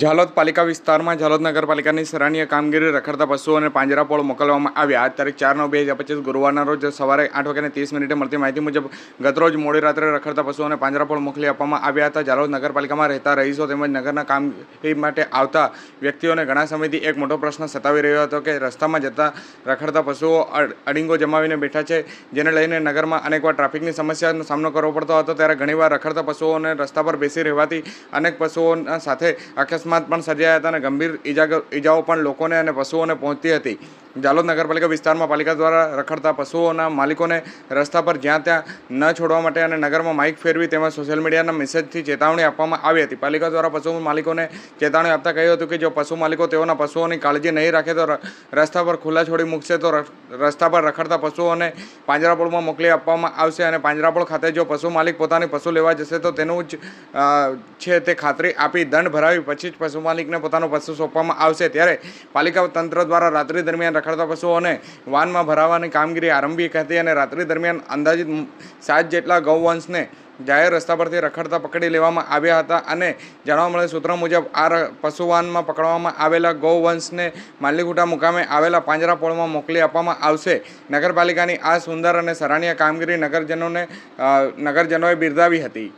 ઝાલોદ પાલિકા વિસ્તારમાં ઝાલોદ નગરપાલિકાની સરાહનીય કામગીરી રખડતા પશુઓને પાંજરાપોળ મોકલવામાં આવ્યા. આજ તારીખ ચાર નવ બે હજાર પચીસ ગુરુવારના રોજ સવારે આઠ વાગ્યાને ત્રીસ મિનિટે મળતી માહિતી મુજબ ગતરોજ મોડી રાત્રે રખડતા પશુઓને પાંજરાપોળ મોકલી આપવામાં આવ્યા હતા. ઝાલોદ નગરપાલિકામાં રહેતા રહીશો તેમજ નગરના કામગીરી માટે આવતા વ્યક્તિઓને ઘણા સમયથી એક મોટો પ્રશ્ન સતાવી રહ્યો હતો કે રસ્તામાં જતા રખડતા પશુઓ અડ- અડીંગો જમાવીને બેઠા છે, જેને લઈને નગરમાં અનેકવાર ટ્રાફિકની સમસ્યાનો સામનો કરવો પડતો હતો. ત્યારે ઘણીવાર રખડતા પશુઓને રસ્તા પર બેસી રહેવાથી અનેક પશુઓના સાથે અકસ્માત પણ સર્જાયા હતા અને ગંભીર ઈજા ઈજાઓ પણ લોકોને અને પશુઓને પહોંચતી હતી. જાલોદ નગરપાલિકા વિસ્તારમાં પાલિકા દ્વારા રખડતા પશુઓના માલિકોને રસ્તા પર જ્યાં ત્યાં ન છોડવા માટે અને નગરમાં માઇક ફેરવી તેમજ સોશિયલ મીડિયાના મેસેજથી ચેતવણી આપવામાં આવી હતી. પાલિકા દ્વારા પશુ માલિકોને ચેતવણી આપતા કહ્યું હતું કે જો પશુ માલિકો તેઓના પશુઓની કાળજી નહીં રાખે તો રસ્તા પર ખુલ્લા છોડી મૂકશે તો રસ્તા પર રખડતા પશુઓને પાંજરાપોળમાં મોકલી આપવામાં આવશે અને પાંજરાપોળ ખાતે જો પશુ માલિક પોતાની પશુ લેવા જશે તો તેનું જ છે તે ખાતરી આપી દંડ ભરાવી પછી જ પશુ માલિકને પોતાનું પશુ સોંપવામાં આવશે. ત્યારે પાલિકા તંત્ર દ્વારા રાત્રિ દરમિયાન રખડતા પશુઓને વાનમાં ભરાવવાની કામગીરી આરંભી હતી અને રાત્રિ દરમિયાન અંદાજિત સાત જેટલા ગૌવંશને જાહેર રસ્તા પરથી રખડતા પકડી લેવામાં આવ્યા હતા અને જાણવા મળે સૂત્રો મુજબ આ પશુવાનમાં પકડવામાં આવેલા ગૌવંશને માલિકુટા મુકામે આવેલા પાંજરાપોળમાં મોકલી આપવામાં આવશે. નગરપાલિકાની આ સુંદર અને સરાહનીય કામગીરી નગરજનોને નગરજનોએ બિરદાવી હતી.